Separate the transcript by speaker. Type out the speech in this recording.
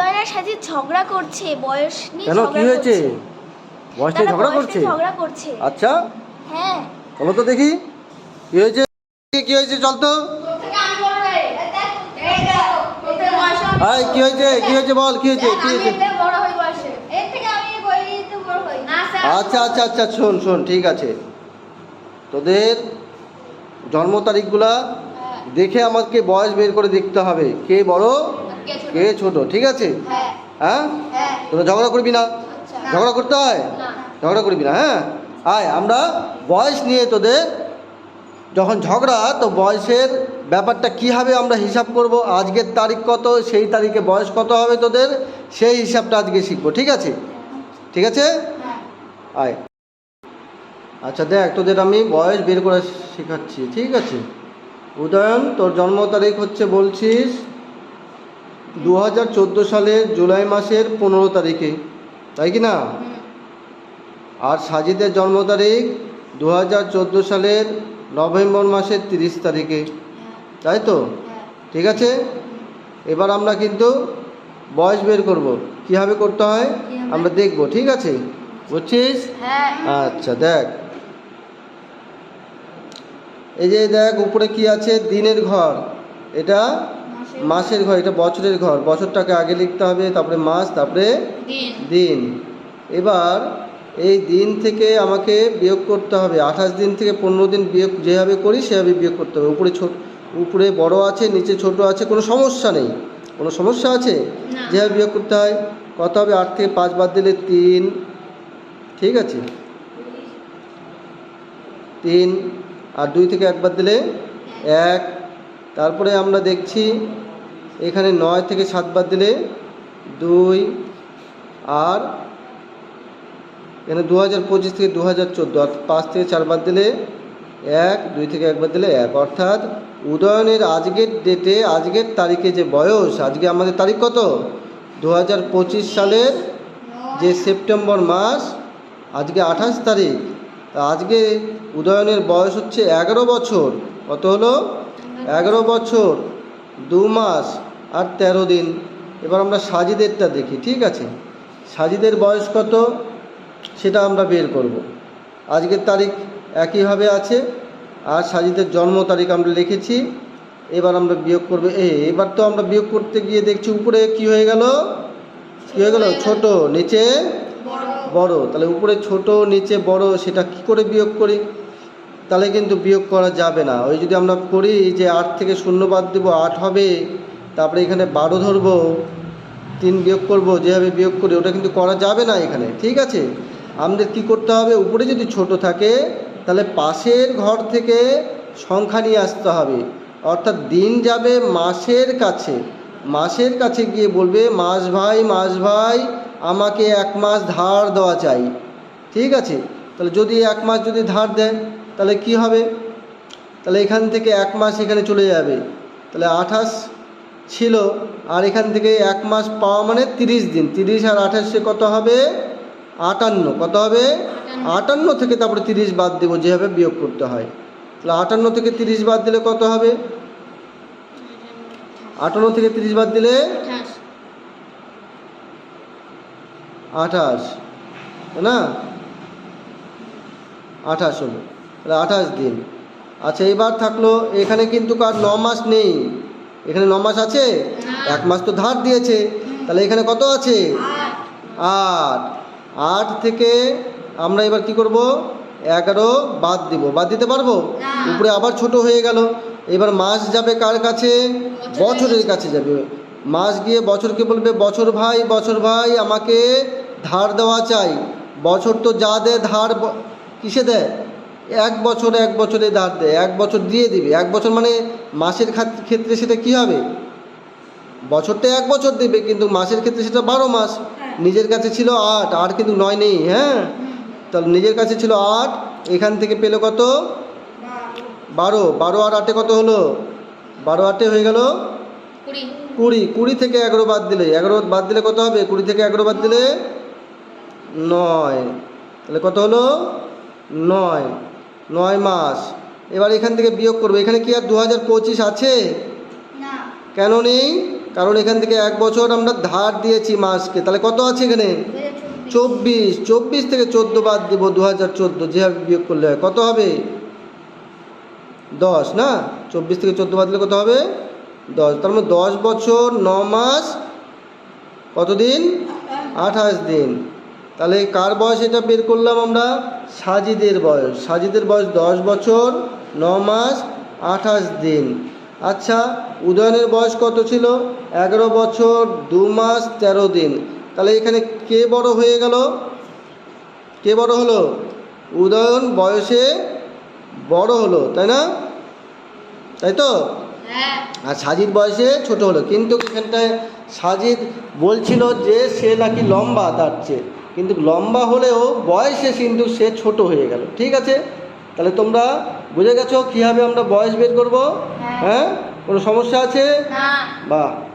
Speaker 1: উদয়নের সাথে ঝগড়া করছে বয়স নিয়ে
Speaker 2: কেন? কি হয়েছে। বয়স নিয়ে ঝগড়া করছে?
Speaker 1: ঝগড়া করছে।
Speaker 2: আচ্ছা।
Speaker 1: হ্যাঁ।
Speaker 2: বলো তো দেখি। কি হয়েছে? কি হয়েছে? চল তো। আয় কি হয়েছে? কি হয়েছে বল? কি হয়েছে? কি হয়েছে? আচ্ছা আচ্ছা আচ্ছা শোন শোন ঠিক আছে। তোদের জন্ম তারিখগুলা দেখে আমাকে বয়স বের করে দেখতে হবে। কে বড়? কে ছোট। ঠিক আছে? হ্যাঁ। তোরা ঝগড়া করবি না? ঝগড়া করতে হয়? ঝগড়া করবি না হ্যাঁ? আয় আমরা বয়স নিয়ে তোদের যখন ঝগড়া তো বয়সের ব্যাপারটা কীভাবে আমরা হিসাব করব? আজকের তারিখ কত? সেই তারিখে বয়স কত হবে তোদের? সেই হিসাবটা আজকে শিখব ঠিক আছে? ঠিক আছে? আয়। আচ্ছা দেখ তোদের আমি বয়স বের করে শেখাচ্ছি ঠিক আছে? উদয়ন তোর জন্ম তারিখ হচ্ছে বলছিস? দু হাজার চোদ্দ সালের জুলাই মাসের পনেরো তারিখে তাই কি না? আর সাজিদের জন্ম তারিখ দু হাজার চোদ্দ সালের নভেম্বর মাসের তিরিশ তারিখে তাই তো? ঠিক আছে? এবার আমরা কিন্তু বয়স বের করব। কীভাবে করতে হয়? আমরা দেখব ঠিক আছে? বুঝছিস?
Speaker 1: হ্যাঁ।
Speaker 2: আচ্ছা দেখ। এই যে দেখ উপরে কি আছে? দিনের ঘর। এটা মাসের ঘর এটা বছরের ঘর। বছরটাকে আগে লিখতে হবে তারপরে মাস তারপরে
Speaker 1: দিন।
Speaker 2: এবার এই দিন থেকে আমাকে বিয়োগ করতে হবে। আঠাশ দিন থেকে পনেরো দিন বিয়োগ যেভাবে করি সেভাবে বিয়োগ করতে হবে। উপরে ছোট উপরে বড় আছে নিচে ছোট আছে কোনো সমস্যা নেই। কোনো সমস্যা আছে? যেভাবে বিয়োগ করতে হয় কত হবে? আট থেকে পাঁচ বাদ দিলে তিন। ঠিক আছে? তিন। আর দুই থেকে একবার দিলে এক। তারপরে আমরা দেখছি এখানে নয় থেকে সাতবার দিলে দুই আর এখানে দু হাজার পঁচিশ থেকে দু হাজার চোদ্দ, অর্থাৎ পাঁচ থেকে চারবার দিলে এক, দুই থেকে একবার দিলে এক। অর্থাৎ উদয়নের আজকের ডেটে আজকের তারিখে যে বয়স, আজকে আমাদের তারিখ কত? দু হাজার পঁচিশ সালের যে সেপ্টেম্বর মাস, আজকে আঠাশ তারিখ। আজকে উদয়নের বয়স হচ্ছে এগারো বছর। কত হলো? এগারো বছর দু মাস আর তেরো দিন। এবার আমরা সাজিদেরটা দেখি ঠিক আছে? সাজিদের বয়স কত? সেটা আমরা বের করব। আজকের তারিখ একইভাবে আছে আর সাজিদের জন্ম তারিখ আমরা লিখেছি। এবার আমরা বিয়োগ করব এ এবার তো আমরা বিয়োগ করতে গিয়ে দেখছি উপরে কি হয়ে গেল? কি হয়ে গেল? ছোট নিচে বড়। তাহলে উপরে ছোট নিচে বড় সেটা কি করে বিয়োগ করি? তাহলে কিন্তু বিয়োগ করা যাবে না। ওই যদি আমরা করি যে আট থেকে শূন্য বাদ দেবো, আট হবে, তারপরে এখানে বারো ধরবো, তিন বিয়োগ করব, যেভাবে বিয়োগ করি, ওটা কিন্তু করা যাবে না এখানে, ঠিক আছে? আমাদের কি করতে হবে? উপরে যদি ছোট থাকে, তাহলে পাশের ঘর থেকে সংখ্যা নিয়ে আসতে হবে। অর্থাৎ দিন যাবে মাসের কাছে। মাসের কাছে গিয়ে বলবে, মাস ভাই মাস ভাই, আমাকে এক মাস ধার দেওয়া চাই। ঠিক আছে? তাহলে যদি এক মাস যদি ধার দেয় তাহলে কি হবে? তাহলে এখান থেকে এক মাস এখানে চলে যাবে। তাহলে আঠাশ ছিল আর এখান থেকে এক মাস পাওয়া মানে তিরিশ দিন। তিরিশ আর আঠাশে কত হবে? আটান্ন। কত হবে? আটান্ন। থেকে তারপরে তিরিশ বাদ দেবো যেভাবে বিয়োগ করতে হয়। তাহলে আটান্ন থেকে তিরিশ বাদ দিলে কত হবে? আটান্ন থেকে তিরিশ বাদ দিলে আঠাশ। না? আঠাশ হলো। তাহলে আঠাশ দিন। আচ্ছা এবার থাকল এখানে কিন্তু কার ন মাস নেই। এখানে ন মাস আছে? এক মাস তো ধার দিয়েছে। তাহলে এখানে কত আছে? আট। আট। থেকে আমরা এবার কি করব? এগারো বাদ দিব। বাদ দিতে পারব? উপরে আবার ছোট হয়ে গেল। এবার মাস যাবে কার কাছে? বছরের কাছে। যাবে। মাস গিয়ে বছরকে বলবে বছর ভাই বছর ভাই আমাকে ধার দেওয়া চাই। বছর তো যা দেয় ধার কিসে দেয় এক বছর এক বছরে ধার দেয় এক বছর দিয়ে দিবে। এক বছর মানে মাসের ক্ষেত্রে সেটা কি হবে? বছরটা এক বছর দেবে কিন্তু মাসের ক্ষেত্রে সেটা বারো মাস। নিজের কাছে ছিল আট আট কিন্তু নয় নেই হ্যাঁ? তাহলে নিজের কাছে ছিল আট এখান থেকে পেল কত? বারো। বারো। আর আটে কত হলো? বারো আটে হয়ে গেল?
Speaker 1: কুড়ি।
Speaker 2: কুড়ি থেকে এগারো বাদ দিলে এগারো বাদ দিলে কত হবে? কুড়ি থেকে এগারো বাদ দিলে নয়। তাহলে কত হলো? নয়। নয় মাস। এবার এখান থেকে বিয়োগ করব। এখানে কি আর দু হাজার পঁচিশ আছে? কেন নেই? কারণ এখান থেকে এক বছর আমরা ধার দিয়েছি মাসকে। তাহলে কত আছে এখানে? চব্বিশ। চব্বিশ। থেকে চোদ্দ বাদ দেবো দু হাজার চোদ্দ। যেভাবে বিয়োগ করলে হয়। কত হবে? দশ না? চব্বিশ থেকে চোদ্দ বাদ দিলে কত হবে? দশ। তার মানে দশ বছর ন মাস কতদিন? আঠাশ দিন। তাহলে কার বয়স এটা বের করলাম আমরা? সাজিদের বয়স। সাজিদের বয়স দশ বছর ন মাস আঠাশ দিন। আচ্ছা উদয়নের বয়স কত ছিল? এগারো বছর দু মাস তেরো দিন। তাহলে এখানে কে বড় হয়ে গেল? কে বড় হলো? উদয়ন বয়সে বড় হলো তাই না? তাই তো?
Speaker 1: হ্যাঁ।
Speaker 2: আর সাজিদ বয়সে ছোট হলো। কিন্তু এখানটায় সাজিদ বলছিল যে সে নাকি লম্বা তার চেয়ে। কিন্তু লম্বা হলেও বয়সে কিন্তু সে ছোট হয়ে গেল। ঠিক আছে? তাহলে তোমরা বুঝে গেছো কীভাবে আমরা বয়স বের করব?
Speaker 1: হ্যাঁ।
Speaker 2: হ্যাঁ? কোনো সমস্যা আছে?
Speaker 1: বা
Speaker 2: বাহ